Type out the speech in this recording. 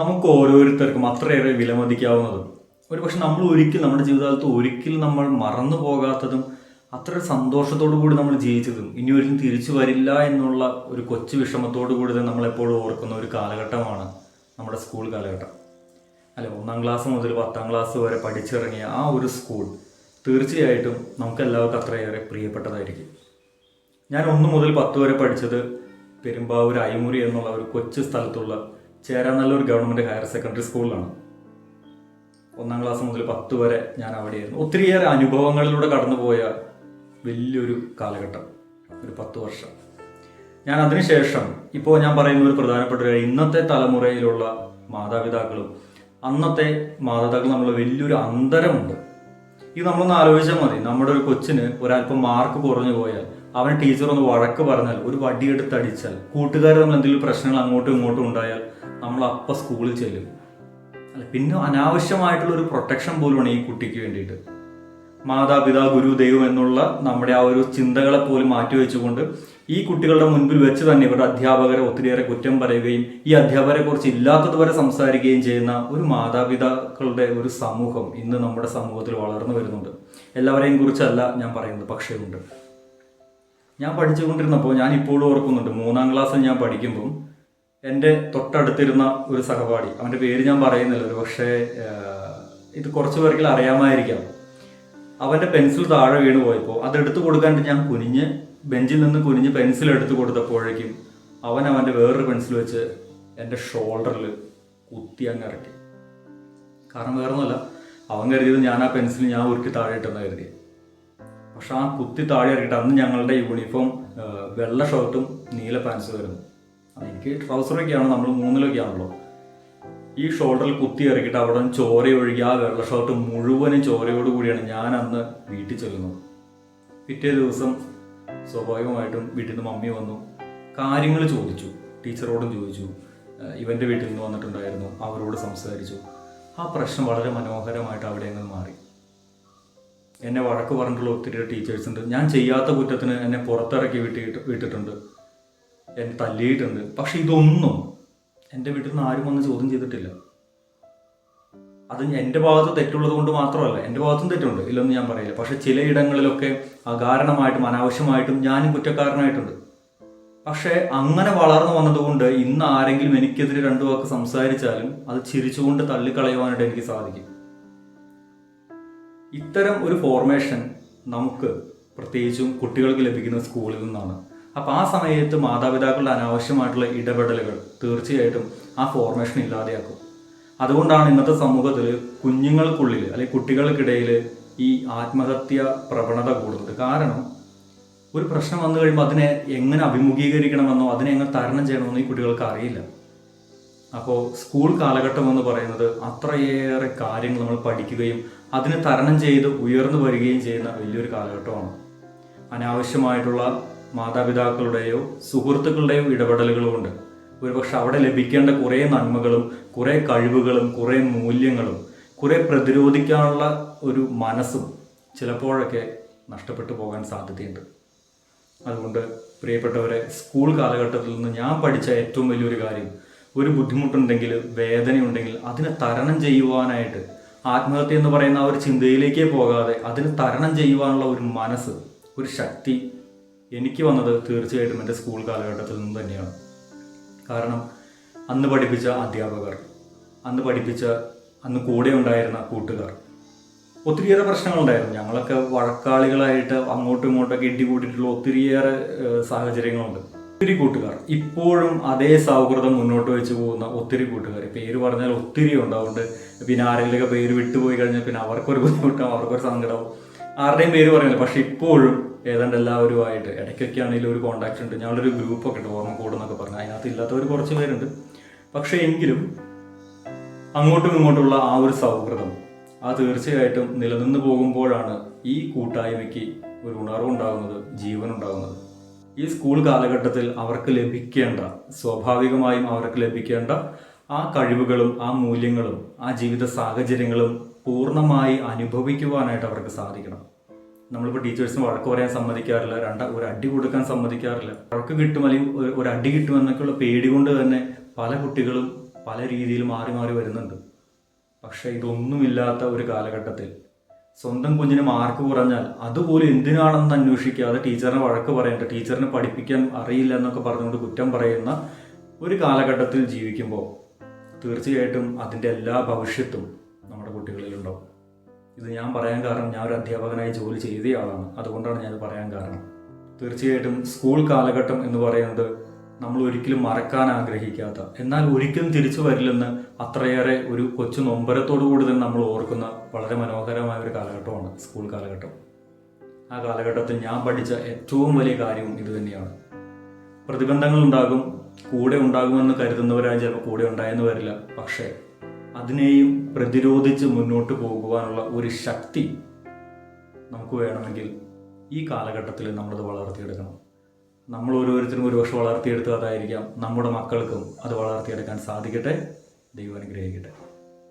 നമുക്ക് ഓരോരുത്തർക്കും അത്രയേറെ വിലമതിക്കാവുന്നതും ഒരു പക്ഷെ നമ്മൾ ഒരിക്കലും നമ്മുടെ ജീവിതകാലത്ത് ഒരിക്കലും നമ്മൾ മറന്നു പോകാത്തതും അത്ര സന്തോഷത്തോടു കൂടി നമ്മൾ ജീവിച്ചതും ഇനി ഒരിക്കലും തിരിച്ചു വരില്ല എന്നുള്ള ഒരു കൊച്ചു വിഷമത്തോടു കൂടി തന്നെ നമ്മളെപ്പോഴും ഓർക്കുന്ന ഒരു കാലഘട്ടമാണ് നമ്മുടെ സ്കൂൾ കാലഘട്ടം. അല്ല ഒന്നാം ക്ലാസ് മുതൽ പത്താം ക്ലാസ് വരെ പഠിച്ചിറങ്ങിയ ആ ഒരു സ്കൂൾ തീർച്ചയായിട്ടും നമുക്ക് എല്ലാവർക്കും അത്രയേറെ പ്രിയപ്പെട്ടതായിരിക്കും. ഞാൻ ഒന്ന് മുതൽ പത്ത് വരെ പഠിച്ചത് പെരുമ്പാവൂർ അയ്മുറി എന്നുള്ള ഒരു കൊച്ചു സ്ഥലത്തുള്ള ചേരാനല്ലൂർ ഗവൺമെന്റ് ഹയർ സെക്കൻഡറി സ്കൂളിലാണ്. ഒന്നാം ക്ലാസ് മുതൽ പത്ത് വരെ ഞാൻ അവിടെയായിരുന്നു. ഒത്തിരിയേറെ അനുഭവങ്ങളിലൂടെ കടന്നുപോയ വലിയൊരു കാലഘട്ടം ഒരു പത്ത് വർഷം. ഞാൻ അതിനുശേഷം ഇപ്പോൾ ഞാൻ പറയുന്ന ഒരു പ്രധാനപ്പെട്ട ഒരു ഇന്നത്തെ തലമുറയിലുള്ള മാതാപിതാക്കളും അന്നത്തെ മാതാപിതാക്കളും തമ്മിലുള്ള വലിയൊരു അന്തരമുണ്ട്. ഇത് നമ്മളൊന്ന് ആലോചിച്ചാൽ മതി. നമ്മുടെ ഒരു കൊച്ചിന് ഒരല്പം മാർക്ക് കുറഞ്ഞു പോയാൽ അവൻ ടീച്ചർ ഒന്ന് വഴക്ക് പറഞ്ഞാൽ ഒരു വടിയെടുത്ത് അടിച്ചാൽ കൂട്ടുകാർ നമ്മൾ എന്തെങ്കിലും പ്രശ്നങ്ങൾ അങ്ങോട്ടും ഇങ്ങോട്ടും ഉണ്ടായാൽ നമ്മൾ അപ്പം സ്കൂളിൽ ചെല്ലും. അല്ല പിന്നെ അനാവശ്യമായിട്ടുള്ള ഒരു പ്രൊട്ടക്ഷൻ പോലും ഈ കുട്ടിക്ക് വേണ്ടിയിട്ട്. മാതാപിതാ ഗുരു ദൈവം എന്നുള്ള നമ്മുടെ ആ ഒരു ചിന്തകളെ പോലും മാറ്റിവെച്ചുകൊണ്ട് ഈ കുട്ടികളുടെ മുൻപിൽ വെച്ച് തന്നെ ഇവരുടെ അധ്യാപകരെ ഒത്തിരിയേറെ കുറ്റം പറയുകയും ഈ അധ്യാപകരെ കുറിച്ച് ഇല്ലാത്തതുവരെ സംസാരിക്കുകയും ചെയ്യുന്ന ഒരു മാതാപിതാക്കളുടെ ഒരു സമൂഹം ഇന്ന് നമ്മുടെ സമൂഹത്തിൽ വളർന്നു വരുന്നുണ്ട്. എല്ലാവരെയും കുറിച്ചല്ല ഞാൻ പറയുന്നത് പക്ഷേ ഉണ്ട് ഞാൻ പഠിച്ചുകൊണ്ടിരുന്നപ്പോൾ ഞാൻ ഇപ്പോഴും ഓർക്കുന്നുണ്ട്. മൂന്നാം ക്ലാസ്സിൽ ഞാൻ പഠിക്കുമ്പോൾ എന്റെ തൊട്ടടുത്തിരുന്ന ഒരു സഹപാഠി അവന്റെ പേര് ഞാൻ പറയുന്നില്ല ഒരു പക്ഷേ ഇത് കുറച്ച് പേർക്കിൽ അറിയാമായിരിക്കാം. അവന്റെ പെൻസിൽ താഴെ വീണ് പോയപ്പോൾ അതെടുത്ത് കൊടുക്കാണ്ട് ഞാൻ കുനിഞ്ഞ് ബെഞ്ചിൽ നിന്ന് കുനിഞ്ഞ് പെൻസിൽ എടുത്ത് കൊടുത്തപ്പോഴേക്കും അവൻ അവന്റെ വേറൊരു പെൻസിൽ വെച്ച് എന്റെ ഷോൾഡറിൽ കുത്തി അങ്ങ് ഇറക്കി. കാരണം വേറൊന്നുമല്ല അവൻ കരുതിയത് ഞാൻ ആ പെൻസിൽ ഞാൻ ഉരുക്കി താഴെ ഇട്ടെന്ന് കരുതി പക്ഷെ ആ കുത്തി താഴെ ഇറക്കിയിട്ട് അന്ന് ഞങ്ങളുടെ യൂണിഫോം വെള്ള ഷർട്ടും നീല പാൻസും വരുന്നു എനിക്ക് ട്രൗസറൊക്കെയാണ് നമ്മൾ മൂന്നിലൊക്കെ ആണല്ലോ. ഈ ഷോൾഡറിൽ കുത്തി ഇറക്കിയിട്ട് അവിടെ ചോര ഒഴുകി ആ വെള്ള ഷർട്ട് മുഴുവനും ചോരയോട് കൂടിയാണ് ഞാൻ അന്ന് വീട്ടിൽ ചെല്ലുന്നത്. പിറ്റേ ദിവസം സ്വാഭാവികമായിട്ടും വീട്ടിൽ നിന്ന് മമ്മി വന്നു കാര്യങ്ങൾ ചോദിച്ചു. ടീച്ചറോടും ചോദിച്ചു. ഇവന്റെ വീട്ടിൽ നിന്ന് വന്നിട്ടുണ്ടായിരുന്നു. അവരോട് സംസാരിച്ചു. ആ പ്രശ്നം വളരെ മനോഹരമായിട്ട് അവിടെ അങ്ങ് മാറി. എന്നെ വഴക്ക് പറഞ്ഞിട്ടുള്ള ഒത്തിരി ടീച്ചേഴ്സ് ഉണ്ട്. ഞാൻ ചെയ്യാത്ത കുറ്റത്തിന് എന്നെ പുറത്തിറക്കി വിട്ടിട്ട് വിട്ടിട്ടുണ്ട്. എന്നെ തല്ലിയിട്ടുണ്ട്. പക്ഷെ ഇതൊന്നും എന്റെ വീട്ടിൽ നിന്ന് ആരും വന്ന് ചോദ്യം ചെയ്തിട്ടില്ല. അത് എന്റെ ഭാഗത്ത് തെറ്റുള്ളത് കൊണ്ട് മാത്രമല്ല എന്റെ ഭാഗത്തും തെറ്റുണ്ട്. ഇല്ലെന്ന് ഞാൻ പറയില്ല. പക്ഷെ ചിലയിടങ്ങളിലൊക്കെ അകാരണമായിട്ടും അനാവശ്യമായിട്ടും ഞാനും കുറ്റക്കാരനായിട്ടുണ്ട്. പക്ഷേ അങ്ങനെ വളർന്നു വന്നതുകൊണ്ട് ഇന്ന് ആരെങ്കിലും എനിക്കെതിരെ രണ്ടു വാക്ക് സംസാരിച്ചാലും അത് ചിരിച്ചുകൊണ്ട് തള്ളിക്കളയുവാനായിട്ട് എനിക്ക് സാധിക്കും. ഇത്തരം ഒരു ഫോർമേഷൻ നമുക്ക് പ്രത്യേകിച്ചും കുട്ടികൾക്ക് ലഭിക്കുന്ന സ്കൂളിൽ നിന്നാണ്. അപ്പോൾ ആ സമയത്ത് മാതാപിതാക്കളുടെ അനാവശ്യമായിട്ടുള്ള ഇടപെടലുകൾ തീർച്ചയായിട്ടും ആ ഫോർമേഷൻ ഇല്ലാതെയാക്കും. അതുകൊണ്ടാണ് ഇന്നത്തെ സമൂഹത്തിൽ കുഞ്ഞുങ്ങൾക്കുള്ളിൽ അല്ലെങ്കിൽ കുട്ടികൾക്കിടയിൽ ഈ ആത്മഹത്യ പ്രവണത കൂടുന്നത്. കാരണം ഒരു പ്രശ്നം വന്നു കഴിയുമ്പോൾ അതിനെ എങ്ങനെ അഭിമുഖീകരിക്കണമെന്നോ അതിനെ എങ്ങനെ തരണം ചെയ്യണമെന്നോ ഈ കുട്ടികൾക്ക് അറിയില്ല. അപ്പോൾ സ്കൂൾ കാലഘട്ടം എന്ന് പറയുന്നത് അത്രയേറെ കാര്യങ്ങൾ നമ്മൾ പഠിക്കുകയും അതിനെ തരണം ചെയ്ത് ഉയർന്നു വരികയും ചെയ്യുന്ന വലിയൊരു കാലഘട്ടമാണ്. അനാവശ്യമായിട്ടുള്ള മാതാപിതാക്കളുടെയോ സുഹൃത്തുക്കളുടെയോ ഇടപെടലുകളുമുണ്ട് ഒരുപക്ഷെ അവിടെ ലഭിക്കേണ്ട കുറേ നന്മകളും കുറേ കഴിവുകളും കുറേ മൂല്യങ്ങളും കുറേ പ്രതിരോധിക്കാനുള്ള ഒരു മനസ്സും ചിലപ്പോഴൊക്കെ നഷ്ടപ്പെട്ടു പോകാൻ സാധ്യതയുണ്ട്. അതുകൊണ്ട് പ്രിയപ്പെട്ടവരെ സ്കൂൾ കാലഘട്ടത്തിൽ നിന്ന് ഞാൻ പഠിച്ച ഏറ്റവും വലിയൊരു കാര്യം ഒരു ബുദ്ധിമുട്ടുണ്ടെങ്കിൽ വേദനയുണ്ടെങ്കിൽ അതിനെ തരണം ചെയ്യുവാനായിട്ട് ആത്മഹത്യ എന്ന് പറയുന്ന ആ ഒരു ചിന്തയിലേക്കേ പോകാതെ അതിന് തരണം ചെയ്യുവാനുള്ള ഒരു മനസ്സ് ഒരു ശക്തി എനിക്ക് വന്നത് തീർച്ചയായിട്ടും എന്റെ സ്കൂൾ കാലഘട്ടത്തിൽ നിന്ന് തന്നെയാണ്. കാരണം അന്ന് പഠിപ്പിച്ച അധ്യാപകർ അന്ന് പഠിപ്പിച്ച അന്ന് കൂടെ ഉണ്ടായിരുന്ന കൂട്ടുകാർ ഒത്തിരിയേറെ പ്രശ്നങ്ങളുണ്ടായിരുന്നു. ഞങ്ങളൊക്കെ വഴക്കാളികളായിട്ട് അങ്ങോട്ടും ഇങ്ങോട്ടൊക്കെ ഇടി കൂട്ടിയിട്ടുള്ള ഒത്തിരിയേറെ സാഹചര്യങ്ങളുണ്ട്. ഒത്തിരി കൂട്ടുകാർ. ഇപ്പോഴും അതേ സൗഹൃദം മുന്നോട്ട് വെച്ച് പോകുന്ന ഒത്തിരി കൂട്ടുകാർ. പേര് പറഞ്ഞാൽ ഒത്തിരി ഉണ്ട്. അതുകൊണ്ട് പിന്നെ ആരെങ്കിലുമൊക്കെ പേര് വിട്ടുപോയി കഴിഞ്ഞാൽ പിന്നെ അവർക്കൊരു ബുദ്ധിമുട്ടാവും അവർക്കൊരു സങ്കടവും. ആരുടെയും പേര് പറയുന്നില്ല. പക്ഷെ ഇപ്പോഴും ഏതാണ്ട് എല്ലാവരുമായിട്ട് ഇടയ്ക്കൊക്കെ ആണെങ്കിലും ഒരു കോണ്ടാക്ട് ഉണ്ട്. ഞങ്ങളൊരു ഗ്രൂപ്പൊക്കെ ഉണ്ട് ഓർമ്മ കൂടുന്നൊക്കെ പറഞ്ഞു. അതിനകത്ത് ഇല്ലാത്തവർ കുറച്ച് പേരുണ്ട്. പക്ഷേ എങ്കിലും അങ്ങോട്ടും ഇങ്ങോട്ടുള്ള ആ ഒരു സൗഹൃദം ആ തീർച്ചയായിട്ടും നിലനിന്ന് പോകുമ്പോഴാണ് ഈ കൂട്ടായ്മയ്ക്ക് ഒരു ഉണർവുണ്ടാകുന്നത് ജീവനുണ്ടാകുന്നത്. ഈ സ്കൂൾ കാലഘട്ടത്തിൽ അവർക്ക് ലഭിക്കേണ്ട സ്വാഭാവികമായും അവർക്ക് ലഭിക്കേണ്ട ആ കഴിവുകളും ആ മൂല്യങ്ങളും ആ ജീവിത സാഹചര്യങ്ങളും പൂർണമായി അനുഭവിക്കുവാനായിട്ട് അവർക്ക് സാധിക്കണം. നമ്മളിപ്പോൾ ടീച്ചേഴ്സിന് വഴക്ക് പറയാൻ സമ്മതിക്കാറില്ല രണ്ട ഒരു അടി കൊടുക്കാൻ സമ്മതിക്കാറില്ല. വഴക്ക് കിട്ടും അല്ലെങ്കിൽ ഒരു- അടി അടി കിട്ടുമെന്നൊക്കെയുള്ള പേടി കൊണ്ട് തന്നെ പല കുട്ടികളും പല രീതിയിൽ മാറി മാറി വരുന്നുണ്ട്. പക്ഷേ ഇതൊന്നുമില്ലാത്ത ഒരു കാലഘട്ടത്തിൽ സ്വന്തം കുഞ്ഞിന് മാർക്ക് കുറഞ്ഞാൽ അതുപോലും എന്തിനാണെന്ന് അന്വേഷിക്കാതെ ടീച്ചറിനെ വഴക്ക് പറയേണ്ട ടീച്ചറിനെ പഠിപ്പിക്കാൻ അറിയില്ല എന്നൊക്കെ പറഞ്ഞുകൊണ്ട് കുറ്റം പറയുന്ന ഒരു കാലഘട്ടത്തിൽ ജീവിക്കുമ്പോൾ തീർച്ചയായിട്ടും അതിന്റെ എല്ലാ ഭവിഷ്യത്തും നമ്മുടെ കുട്ടികളിലുണ്ടാവും. ഇത് ഞാൻ പറയാൻ കാരണം ഞാൻ ഒരു അധ്യാപകനായി ജോലി ചെയ്തയാളാണ്. അതുകൊണ്ടാണ് ഞാൻ പറയാൻ കാരണം. തീർച്ചയായിട്ടും സ്കൂൾ കാലഘട്ടം എന്ന് പറയുന്നത് നമ്മൾ ഒരിക്കലും മറക്കാൻ ആഗ്രഹിക്കാത്ത. എന്നാൽ ഒരിക്കലും തിരിച്ചു വരില്ലെന്ന് അത്രയേറെ ഒരു കൊച്ചു നൊമ്പരത്തോടു കൂടി തന്നെ നമ്മൾ ഓർക്കുന്ന വളരെ മനോഹരമായ ഒരു കാലഘട്ടമാണ് സ്കൂൾ കാലഘട്ടം. ആ കാലഘട്ടത്തിൽ ഞാൻ പഠിച്ച ഏറ്റവും വലിയ കാര്യവും ഇത് തന്നെയാണ്. പ്രതിബന്ധങ്ങൾ ഉണ്ടാകും കൂടെ ഉണ്ടാകുമെന്ന് കരുതുന്നവരായി ചിലപ്പോൾ കൂടെ ഉണ്ടായെന്ന് വരില്ല. പക്ഷേ അതിനെയും പ്രതിരോധിച്ച് മുന്നോട്ട് പോകുവാനുള്ള ഒരു ശക്തി നമുക്ക് വേണമെങ്കിൽ ഈ കാലഘട്ടത്തിൽ നമ്മളത് വളർത്തിയെടുക്കണം. നമ്മൾ ഓരോരുത്തരും ഒരുപക്ഷെ വളർത്തിയെടുത്തതായിരിക്കാം നമ്മുടെ മക്കൾക്കും അത് വളർത്തിയെടുക്കാൻ സാധിക്കട്ടെ? ദൈവം അനുഗ്രഹിക്കട്ടെ.